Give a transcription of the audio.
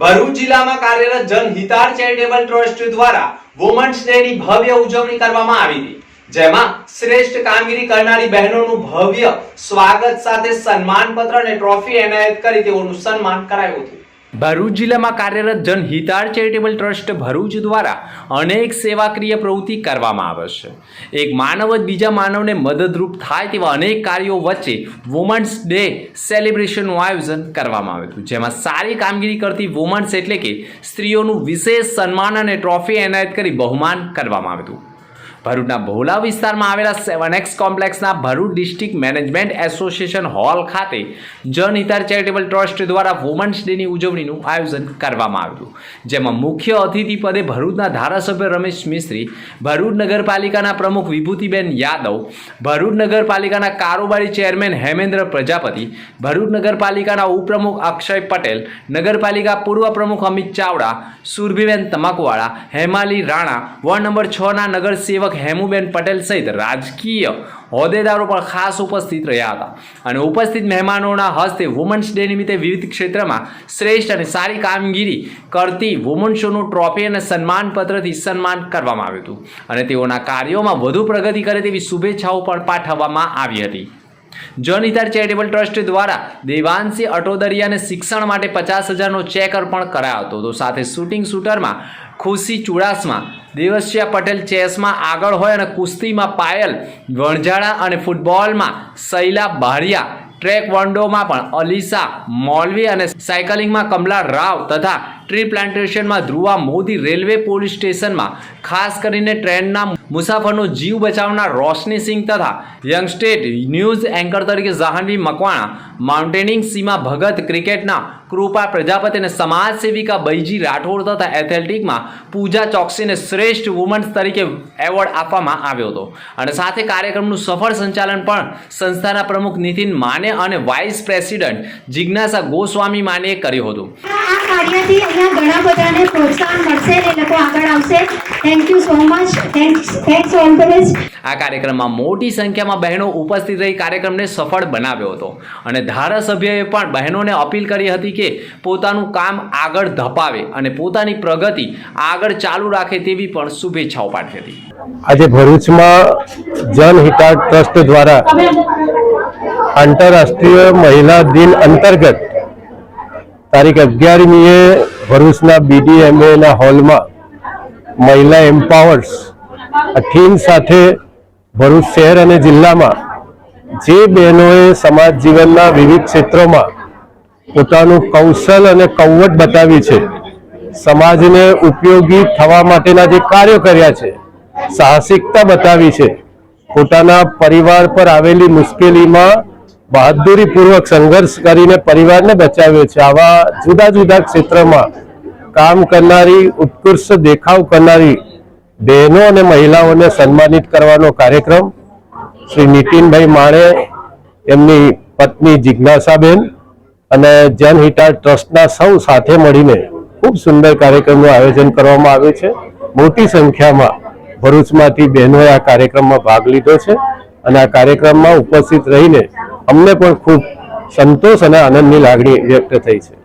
ભરૂચ જિલ્લામાં કાર્યરત Janhitar charitable trust દ્વારા વુમન્સ ડે ની ભવ્ય ઉજવણી કરવામાં આવી હતી, જેમાં શ્રેષ્ઠ કામગીરી કરનારી બહેનોનું ભવ્ય સ્વાગત સાથે સન્માનપત્ર અને ટ્રોફી એનાયત કરી તેઓનું સન્માન કરાયું હતું. ભરૂચ જિલ્લામાં કાર્યરત જનહિતાર ચેરિટેબલ ટ્રસ્ટ ભરૂચ દ્વારા અનેક સેવાક્રિય પ્રવૃત્તિ કરવામાં આવે છે. એક માનવ જ બીજા માનવને મદદરૂપ થાય તેવા અનેક કાર્યો વચ્ચે વુમન્સ ડે સેલિબ્રેશનનું આયોજન કરવામાં આવ્યું હતું. જેમાં સારી કામગીરી કરતી વુમન્સ એટલે કે સ્ત્રીઓનું વિશેષ સન્માન અને ટ્રોફી એનાયત કરી બહુમાન કરવામાં આવ્યું હતું. ભરૂચના ભોલા વિસ્તારમાં આવેલા seven X કોમ્પ્લેક્સના Bharuch district management association hall ખાતે જનહિતાર ચેરિટેબલ ટ્રસ્ટ દ્વારા વુમન્સ ડેની ઉજવણીનું આયોજન કરવામાં આવ્યું જેમાં મુખ્ય અતિથિ પદે ભરૂચના ધારાસભ્ય રમેશ મિસ્ત્રી, ભરૂચ નગરપાલિકાના પ્રમુખ વિભૂતિબેન યાદવ, ભરૂચ નગરપાલિકાના કારોબારી ચેરમેન હેમેન્દ્ર પ્રજાપતિ, ભરૂચ નગરપાલિકાના ઉપપ્રમુખ અક્ષય પટેલ, નગરપાલિકા પૂર્વ પ્રમુખ અમિત ચાવડા, સુરભીબેન તમાકવાળા, હેમાલી રાણા, વોર્ડ નંબર છના ના નગર હેમુબેન પટેલ સહિત રાજકીય હોદ્દેદારો પણ ખાસ ઉપસ્થિત રહ્યા હતા. અને ઉપસ્થિત મહેમાનોના હસ્તે વુમન્સ ડે નિમિત્તે વિવિધ ક્ષેત્રમાં શ્રેષ્ઠ અને સારી કામગીરી કરતી વુમન્સોનું ટ્રોફી અને સન્માનપત્રથી સન્માન કરવામાં આવ્યું હતું. અને તેઓના કાર્યોમાં વધુ પ્રગતિ કરે તેવી શુભેચ્છાઓ પણ પાઠવવામાં આવી હતી. જનહિતાર ચેરિટેબલ ટ્રસ્ટ દ્વારા દેવાંશી અટોદરિયાને શિક્ષણ માટે પચાસ હજારનો ચેક અર્પણ કરાયો હતો. તો સાથે શૂટિંગ શૂટરમાં ખુશી ચુડાસમા, દેવસ્યા પટેલ ચેસમાં આગળ હોય અને કુસ્તીમાં પાયલ, વણઝાળા અને ફૂટબોલમાં શૈલા બારિયા, ટ્રેક વોન્ડોમાં પણ અલીસા મોલવી અને સાયકલિંગમાં કમલા રાવ તથા ટ્રી પ્લાન્ટેશનમાં ધ્રુવા મોદી રેલવે પોલીસ સ્ટેશનમાં, ખાસ કરીને ટ્રેનના મુસાફરનો જીવ બચાવનાર રોશની સિંહ તથા યંગ સ્ટેટ ન્યૂઝ એન્કર તરીકે જાહ્નવી મકવાણા, માઉન્ટેનિંગ સીમા ભગત ક્રિકેટના કૃપા પ્રજાપતિ અને સમાજ સેવિકા બૈજી રાઠોડ તથા એથ્લેટિકમાં પૂજા ચોકસીને શ્રેષ્ઠ વુમન્સ તરીકે એવોર્ડ આપવામાં આવ્યો હતો. અને સાથે કાર્યક્રમનું સફળ સંચાલન પણ સંસ્થાના પ્રમુખ નીતિન માને અને વાઇસ પ્રેસિડન્ટ જિજ્ઞાસા ગોસ્વામી માનેએ કર્યું હતું. કાર્યથી અહીંયા ઘણા બધાને પ્રોત્સાહન મળશે અને એ લોકો આગળ આવશે. Thank you so much thanks thanks all the best આ કાર્યક્રમમાં મોટી સંખ્યામાં બહેનો ઉપસ્થિત રહી કાર્યક્રમને સફળ બનાવ્યો હતો. અને ધારાસભ્યએ પણ બહેનોને અપીલ કરી હતી કે પોતાનું કામ આગળ ધપાવે અને પોતાની પ્રગતિ આગળ ચાલુ રાખે તેવી પણ શુભેચ્છાઓ પાઠવી હતી. આજે ભરૂચમાં જનહિતા ટ્રસ્ટ દ્વારા આંતરરાષ્ટ્રીય મહિલા દિન અંતર્ગત તારીખ અગિયારમીએ ભરૂચના બીડીએમએના હોલમાં મહિલા એમ્પાવર્સ થીમ સાથે ભરૂચ શહેર અને જિલ્લામાં જે બહેનોએ સમાજ જીવનના વિવિધ ક્ષેત્રોમાં પોતાનું કૌશલ અને કૌવટ બતાવી છે, સમાજને ઉપયોગી થવા માટેના જે કાર્યો કર્યા છે, સાહસિકતા બતાવી છે, પોતાના પરિવાર પર આવેલી મુશ્કેલીમાં બહાદુરીપૂર્વક સંઘર્ષ કરીને પરિવારને બચાવ્યો છે. આવા જુદા જુદા ક્ષેત્રમાં કામ કરનારી, ઉત્કૃષ્ટ દેખાવ કરનારી બહેનો અને મહિલાઓને સન્માનિત કરવાનો કાર્યક્રમ શ્રી નીતિનભાઈ માણે, એમની પત્ની જિજ્ઞાસાબેન અને જનહિતા ટ્રસ્ટના સૌ સાથે મળીને ખૂબ સુંદર કાર્યક્રમનું આયોજન કરવામાં આવ્યું છે. મોટી સંખ્યામાં ભરૂચમાંથી બહેનોએ આ કાર્યક્રમમાં ભાગ લીધો છે અને આ કાર્યક્રમમાં ઉપસ્થિત રહીને અમને પણ ખૂબ સંતોષ અને આનંદની લાગણી વ્યક્ત થઈ છે.